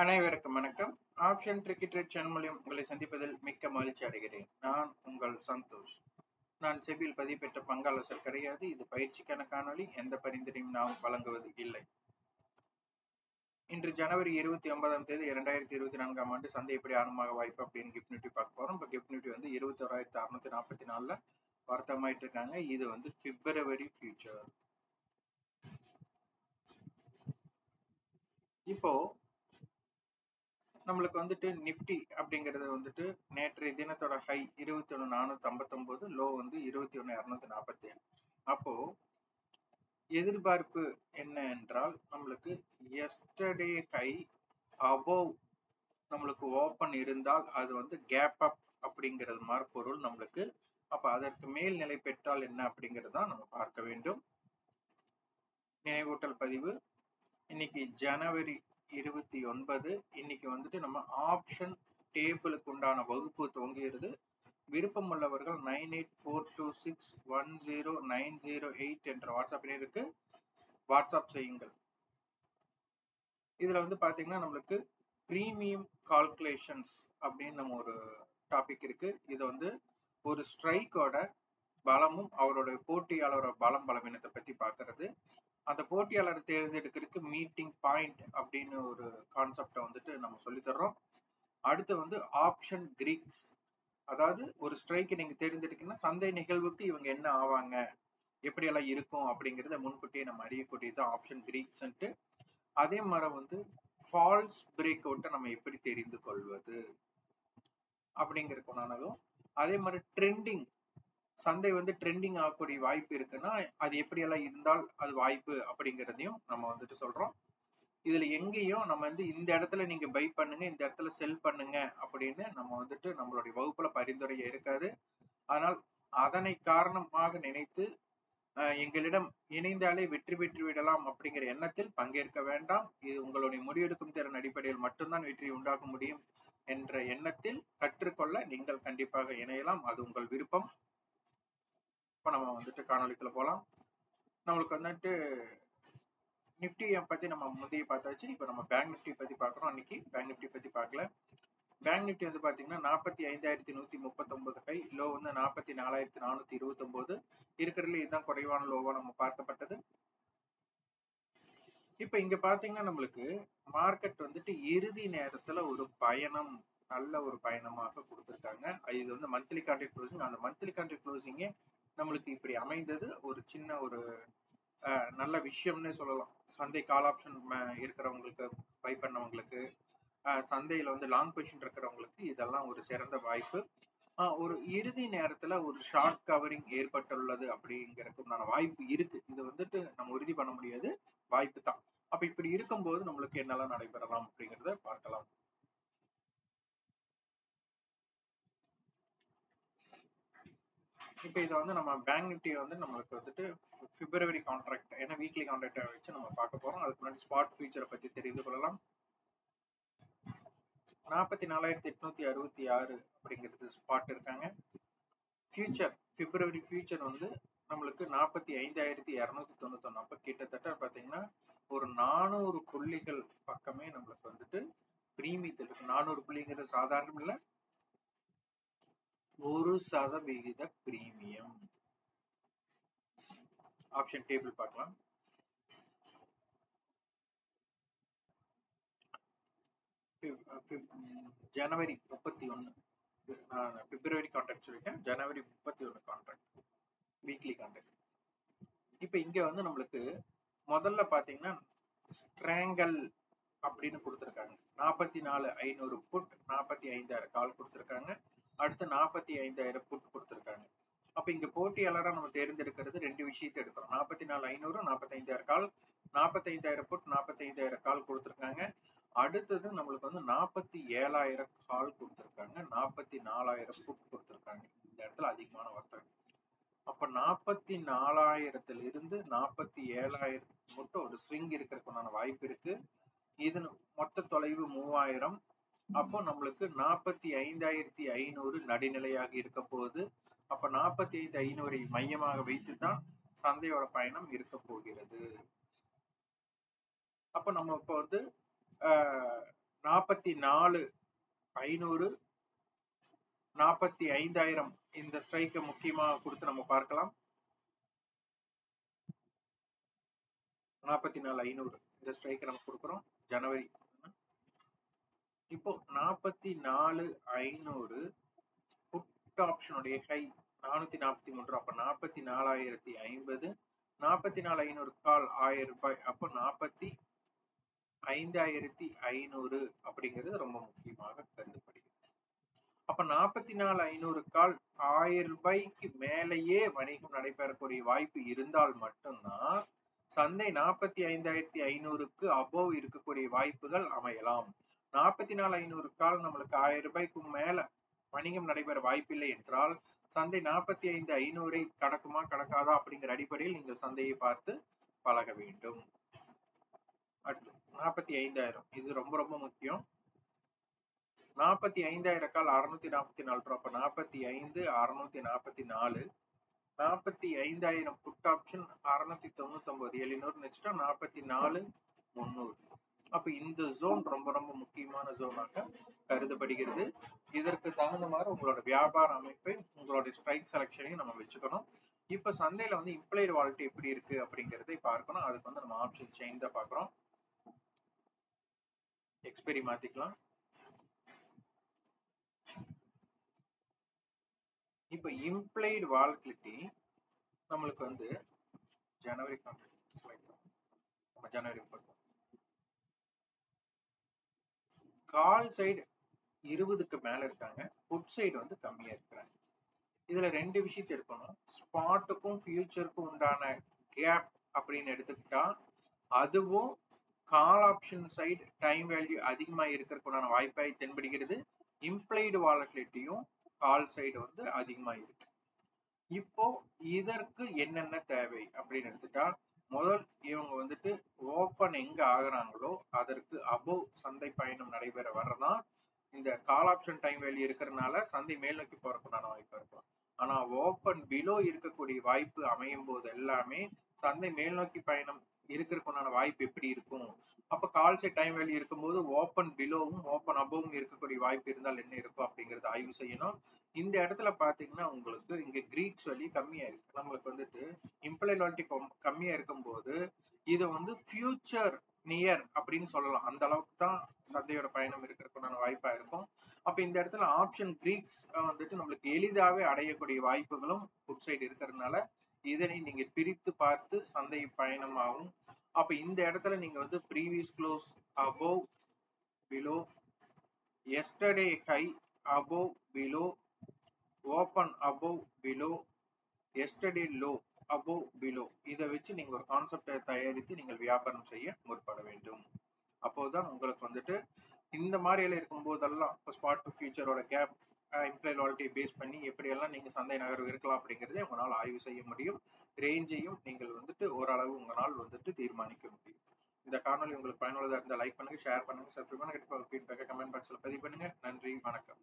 அனைவருக்கும் வணக்கம். Option tricky trade channel மூலியம் உங்களை சந்திப்பதில் மிக்க மகிழ்ச்சி அடைகிறேன். நான் உங்கள் சந்தோஷ். நான் செபியில் பதிவு பெற்ற பங்காளசர் கிடையாது. இது பயிற்சிக்கான காணொளி. எந்த பரிந்துரையும் நாம் வழங்குவது இல்லை. இன்று ஜனவரி இருபத்தி ஒன்பதாம் தேதி இரண்டாயிரத்தி இருபத்தி நான்காம் ஆண்டு சந்தை எப்படி ஆரம்பமாக வாய்ப்பு அப்படின்னு கிஃப்ட் நியூட்டி பார்க்க போறோம். இப்போ கிஃப்ட் நியூட்டி வந்து இருபத்தி ஓராயிரத்தி அறுநூத்தி நாற்பத்தி நாலுல வருத்தமாயிட்டு இருக்காங்க. இது வந்து பிப்ரவரி ஃபியூச்சர் இப்போ நம்மளுக்கு வந்துட்டு நிப்டி அப்படிங்கிறது வந்துட்டு நேற்றைய தினத்தோட ஹை இருபத்தி ஒன்று நானூத்தி ஐம்பத்தொம்போது லோ வந்து இருபத்தி ஒன்று இரநூத்தி நாற்பத்தி ஏழு அப்போ எதிர்பார்ப்பு என்ன என்றால் நம்மளுக்கு எஸ்டர்டே ஹை அபோவ் நம்மளுக்கு ஓப்பன் இருந்தால் அது வந்து கேப் அப் அப்படிங்கிறது மாதிரி பொருள் நம்மளுக்கு. அப்ப அதற்கு மேல் நிலை பெற்றால் என்ன அப்படிங்கிறதா நம்ம பார்க்க வேண்டும். நினைவூட்டல் பதிவு. இன்னைக்கு ஜனவரி இருபத்தி ஒன்பது. இன்னைக்கு வந்துட்டு நம்ம ஆப்ஷன் டேபிளுக்கு உண்டான வகுப்பு துவங்குகிறது. விருப்பம் உள்ளவர்கள் nine eight four two six one zero nine zero eight என்ற வாட்ஸ்அப் இருக்கு. வாட்ஸ்அப் செய்யுங்கள். இதுல வந்து பாத்தீங்கன்னா நம்மளுக்கு ப்ரீமியம் கால்குலேஷன்ஸ் அப்படின்னு நம்ம ஒரு டாபிக் இருக்கு. இது வந்து ஒரு ஸ்ட்ரைக்கோட பலமும் அவரோட போட்டியாளரோட பலம் பலவீனத்தை பத்தி பாக்குறது. அந்த போட்டியாளரை தேர்ந்தெடுக்கிறதுக்கு மீட்டிங் பாயிண்ட் அப்படின்னு ஒரு கான்செப்டை வந்துட்டு நம்ம சொல்லித்தர்றோம் அடுத்து வந்து ஆப்ஷன் கிரீக்ஸ் அதாவது ஒரு ஸ்ட்ரைக்கை நீங்கள் தேர்ந்தெடுக்கணும்னா சந்தை நிகழ்வுக்கு இவங்க என்ன ஆவாங்க? எப்படியெல்லாம் இருக்கும் அப்படிங்கிறத முன்கூட்டியே நம்ம அறியக்கூடியது ஆப்ஷன் கிரீக்ஸ்ன்ட்டு அதே மாதிரி வந்து ஃபால்ஸ் பிரேக் அவுட்டை நம்ம எப்படி தெரிந்து கொள்வது? அப்படிங்கிறதுக்குனானதும் அதே மாதிரி ட்ரெண்டிங் சந்தை வந்து ட்ரெண்டிங் ஆகக்கூடிய வாய்ப்பு இருக்குன்னா அது எப்படியெல்லாம் இருந்தால் அது வாய்ப்பு அப்படிங்கிறதையும் நம்ம வந்துட்டு சொல்றோம். இதுல எங்கேயும் நம்ம வந்து இந்த இடத்துல நீங்க பை பண்ணுங்க இந்த இடத்துல செல் பண்ணுங்க அப்படின்னு நம்ம வந்துட்டு நம்மளுடைய வகுப்புல பரிந்துரை இருக்காது. ஆனால் அதனை காரணமாக நினைத்து எங்களிடம் இணைந்தாலே வெற்றி பெற்று விடலாம் அப்படிங்கிற எண்ணத்தில் பங்கேற்க வேண்டாம். இது உங்களுடைய முடிவெடுக்கும் திறன் அடிப்படையில் மட்டும்தான் வெற்றி உண்டாக்க முடியும் என்ற எண்ணத்தில் கற்றுக்கொள்ள நீங்கள் கண்டிப்பாக இணையலாம். அது உங்கள் விருப்பம். இப்போ நம்ம வந்துட்டு காணொலிக்குள்ள போகலாம் நம்மளுக்கு வந்துட்டு நிஃப்டியை பத்தி நம்ம முந்தைய பார்த்தாச்சு. இப்போ நம்ம பேங்க் நிஃப்டி பத்தி பார்க்குறோம். அன்னைக்கு பேங்க் நிஃப்டி பத்தி பார்க்கல. பேங்க் நிஃப்டி வந்து பாத்தீங்கன்னா நாற்பத்தி ஐந்தாயிரத்தி நூத்தி முப்பத்தொன்பது கை. லோ வந்து நாற்பத்தி நாலாயிரத்தி நானூத்தி இருபத்தி ஒன்பது இருக்கிறதுல இதுதான் குறைவான லோவாக நம்ம பார்க்கப்பட்டது. இப்ப இங்க பாத்தீங்கன்னா நம்மளுக்கு மார்க்கெட் வந்துட்டு இறுதி நேரத்துல ஒரு பயணம் நல்ல ஒரு பயணமாக கொடுத்துருக்காங்க. இது வந்து மந்த்லி கான்ட்ராக்ட் க்ளோசிங் அந்த மந்த்லி கான்ட்ராக்ட் க்ளோசிங்கே நம்மளுக்கு இப்படி அமைந்தது ஒரு சின்ன ஒரு நல்ல விஷயம்னே சொல்லலாம். சந்தை கால் ஆப்ஷன் இருக்கிறவங்களுக்கு பை பண்ணவங்களுக்கு சந்தையில வந்து லாங் பொசிஷன் இருக்கிறவங்களுக்கு இதெல்லாம் ஒரு சிறந்த வாய்ப்பு. ஒரு இறுதி நேரத்துல ஒரு ஷார்ட் கவரிங் ஏற்பட்டுள்ளது அப்படிங்கிறதுக்குண்டான வாய்ப்பு இருக்கு. இது வந்துட்டு நம்ம உறுதி பண்ண முடியாது. வாய்ப்பு தான். அப்ப இப்படி இருக்கும்போது நம்மளுக்கு என்னெல்லாம் நடைபெறலாம் அப்படிங்கிறத பார்க்கலாம். இப்போ இதை வந்து நம்ம பேங்க் நிஃப்டியை வந்து நம்மளுக்கு வந்துட்டு பிப்ரவரி கான்ட்ராக்ட் ஏன்னா வீக்லி கான்ட்ராக்டை வச்சு நம்ம பார்க்க போறோம். அதுக்கு முன்னாடி ஸ்பாட் ஃபியூச்சரை பத்தி தெரிந்து கொள்ளலாம். நாற்பத்தி நாலாயிரத்தி எட்நூத்தி அறுபத்தி ஆறு அப்படிங்கிறது ஸ்பாட் இருக்காங்க. ஃபியூச்சர் பிப்ரவரி ஃபியூச்சர் வந்து நம்மளுக்கு நாற்பத்தி ஐந்தாயிரத்தி இரநூத்தி தொண்ணூத்தொன்னு. அப்போ கிட்டத்தட்ட பார்த்தீங்கன்னா ஒரு நானூறு புள்ளிகள் பக்கமே நம்மளுக்கு வந்துட்டு பிரீமியத்தில் இருக்கு நானூறு புள்ளிங்கிறது சாதாரணம் இல்லை. ஒரு சதவிகித பிரீமியம் ஆப்ஷன் டேபிள் பார்க்கலாம். ஜனவரி uh, mm, முப்பத்தி ஒன்னு. பிப்ரவரி கான்ட்ராக்ட் சொல்லிட்டேன் ஜனவரி முப்பத்தி ஒன்னு கான்ட்ராக்ட் வீக்லி கான்ட்ராக்ட் இப்ப இங்க வந்து நம்மளுக்கு முதல்ல பாத்தீங்கன்னா ஸ்ட்ராங்கல் அப்படின்னு கொடுத்துருக்காங்க. நாற்பத்தி நாலு ஐநூறு புட் நாற்பத்தி ஐந்தாயிரம் கால் கொடுத்துருக்காங்க. அடுத்து நாற்பத்தி ஐந்தாயிரம் கூட்டு கொடுத்துருக்காங்க. அப்ப இங்க போட்டியாளரா நம்ம தேர்ந்தெடுக்கிறது ரெண்டு விஷயத்தை எடுக்கிறோம். நாற்பத்தி நாலு ஐநூறு நாற்பத்தி ஐந்தாயிரம் கால். நாற்பத்தி ஐந்தாயிரம் புட் நாற்பத்தி ஐந்தாயிரம் கால் கொடுத்துருக்காங்க. அடுத்தது நம்மளுக்கு வந்து நாற்பத்தி ஏழாயிரம் கால் கொடுத்துருக்காங்க. நாற்பத்தி நாலாயிரம் புட் கொடுத்துருக்காங்க. இந்த இடத்துல அதிகமான வர்த்தகம் அப்ப நாற்பத்தி நாலாயிரத்துல இருந்து நாற்பத்தி ஏழாயிரம் மட்டும் ஒரு ஸ்விங் இருக்கிறதுக்குண்டான வாய்ப்பு இருக்கு. இது மொத்த தொலைவு மூவாயிரம். அப்போ நம்மளுக்கு நாற்பத்தி ஐந்தாயிரத்தி ஐநூறு நடுநிலையாக இருக்க போகுது. அப்ப நாற்பத்தி ஐந்து ஐநூறை மையமாக வைத்துதான் சந்தையோட பயணம் இருக்க போகிறது. அப்ப நம்ம இப்போ வந்து நாற்பத்தி நாலு ஐநூறு நாற்பத்தி ஐந்தாயிரம் இந்த ஸ்ட்ரைக்கை முக்கியமாக கொடுத்து நம்ம பார்க்கலாம். நாற்பத்தி நாலு ஐநூறு இந்த ஸ்ட்ரைக்கை நம்ம கொடுக்குறோம். ஜனவரி இப்போ நாற்பத்தி நாலு ஐநூறு புட் ஆப்ஷனுடைய ஹை நானூத்தி நாற்பத்தி மூன்று அப்ப நாற்பத்தி நாலாயிரத்தி ஐம்பது நாற்பத்தி நாலு ஐநூறு கால் ஆயிரம் ரூபாய் அப்போ நாற்பத்தி ஐந்தாயிரத்தி ஐநூறு அப்படிங்கிறது ரொம்ப முக்கியமாக கருதப்படுகிறது. அப்ப நாற்பத்தி நாலு ஐநூறு கால் ஆயிரம் ரூபாய்க்கு மேலேயே வணிகம் நடைபெறக்கூடிய வாய்ப்பு இருந்தால் மட்டும்தான் சந்தை நாற்பத்தி ஐந்தாயிரத்தி ஐநூறுக்கு அபோவ் இருக்கக்கூடிய வாய்ப்புகள் அமையலாம். நாற்பத்தி நாலு ஐநூறு கால் நம்மளுக்கு ஆயிரம் ரூபாய்க்கு மேல வணிகம் நடைபெற வாய்ப்பில்லை என்றால் சந்தை நாற்பத்தி ஐந்து ஐநூறை கடக்குமா கடக்காதா அப்படிங்கிற அடிப்படையில் நீங்கள் சந்தையை பார்த்து பழக வேண்டும். அடுத்து நாற்பத்தி ஐந்தாயிரம். இது ரொம்ப ரொம்ப முக்கியம். நாற்பத்தி ஐந்தாயிரம் கால் அறுநூத்தி நாற்பத்தி நாலு ரூபா. அப்ப நாற்பத்தி ஐந்து அறுநூத்தி நாற்பத்தி நாலு. நாற்பத்தி ஐந்தாயிரம் புட் ஆப்ஷன் அறுநூத்தி தொண்ணூத்தி ஒன்பது எழுநூறு வச்சுட்டா நாற்பத்தி நாலு முந்நூறு. அப்ப இந்த ஜோன் ரொம்ப ரொம்ப முக்கியமான ஜோனாக கருதப்படுகிறது. இதற்கு தகுந்த மாதிரி உங்களோட வியாபார அமைப்பை உங்களோட ஸ்ட்ரைக் செலக்ஷனையும் நம்ம வச்சுக்கணும். இப்ப சந்தையில வந்து இம்ப்ளைடு வால்ட் எப்படி இருக்கு அப்படிங்கறதை பார்க்கணும். அதுக்கு வந்து நம்ம ஆப்ஷன் செயின் தான் பாக்குறோம் எக்ஸ்பெரி மாத்திக்கலாம். இப்ப இம்ப்ளைடு வால்டிலிட்டி நம்மளுக்கு வந்து ஜனவரி செலக்ட் நம்ம ஜனவரி பார்க்கலாம் கால் சைடு இருபதுக்கு மேல இருக்காங்க புட் சைடு வந்து கம்மியா இருக்கிறாங்க. இதுல ரெண்டு விஷயத்த இருக்கணும் ஸ்பாட்டுக்கும் ஃபியூச்சருக்கும் உண்டான கேப் அப்படின்னு எடுத்துக்கிட்டா அதுவும் call option side time value அதிகமாக இருக்கிறதுக்குண்டான வாய்ப்பாய் தென்படுகிறது. இம்ப்ளைடு வாலட்டிலிட்டியும் கால் சைடு வந்து அதிகமாக இருக்கு. இப்போ இதற்கு என்னென்ன தேவை அப்படின்னு எடுத்துட்டா முதல் இவங்க வந்துட்டு ஓப்பன் எங்க ஆகுறாங்களோ அதற்கு அபோவ் சந்தை பயணம் நடைபெற வர்றதான் இந்த கால் ஆப்ஷன் டைம் வேல்யூ இருக்கிறதுனால சந்தை மேல் நோக்கி போறதுக்குண்டான வாய்ப்பு இருக்கும். ஆனா ஓப்பன் பிலோ இருக்கக்கூடிய வாய்ப்பு அமையும் போது எல்லாமே சந்தை மேல் நோக்கி பயணம் இருக்கிறதுக்குண்டான வாய்ப்பு எப்படி இருக்கும்? அப்ப கால் சைட் டைம் வேல்யூ இருக்கும்போது ஓப்பன் பிலோவும் ஓப்பன் அபோவும் இருக்கக்கூடிய வாய்ப்பு இருந்தால் என்ன இருக்கும் அப்படிங்கறத ஆய்வு செய்யணும். இந்த இடத்துல பாத்தீங்கன்னா உங்களுக்கு இங்க கிரீக்ஸ் வேல்யூ கம்மியா இருக்கு. நம்மளுக்கு வந்துட்டு இம்ப்ளைலாட்டி கம்மியா இருக்கும்போது இது வந்து ஃபியூச்சர் நியர் அப்படின்னு சொல்லலாம். அந்த அளவுக்கு தான் சந்தையோட பயணம் இருக்கிறதுக்குண்டான வாய்ப்பா இருக்கும். அப்ப இந்த இடத்துல ஆப்ஷன் கிரீக்ஸ் வந்துட்டு நம்மளுக்கு எளிதாவே அடையக்கூடிய வாய்ப்புகளும் புட் சைடு இருக்கிறதுனால இதனை நீங்க பிரித்து பார்த்து சந்தை பயணமாகும். அப்ப இந்த இடத்துல நீங்க வந்து previous close above below yesterday high above below open above below yesterday low above below இதை வச்சு நீங்க ஒரு கான்செப்டை தயாரித்து நீங்கள் வியாபாரம் செய்ய முற்பட வேண்டும். அப்போதான் உங்களுக்கு வந்துட்டு இந்த மாதிரியில இருக்கும் போதெல்லாம் இப்போ ஸ்பாட் டு ஃபியூச்சரோட கேப் இம்ப்ளாய் லாலிட்டியை பேஸ் பண்ணி எப்படியெல்லாம் நீங்க சந்தை நகர்வு இருக்கலாம் அப்படிங்கிறதே உங்களால் ஆய்வு செய்ய முடியும். ரேஞ்சையும் நீங்கள் வந்துட்டு ஓரளவு உங்களால் வந்துட்டு தீர்மானிக்க முடியும். இந்த காணொலி உங்களுக்கு பயனுள்ளதா இருந்தால் லைக் பண்ணுங்க ஷேர் பண்ணுங்க சப்ஸ்கிரைப் பண்ணுங்க. கண்டிப்பாக ஃபீட்பேக்கை கமெண்ட் பாக்ஸில் பதிவு பண்ணுங்கள் நன்றி வணக்கம்.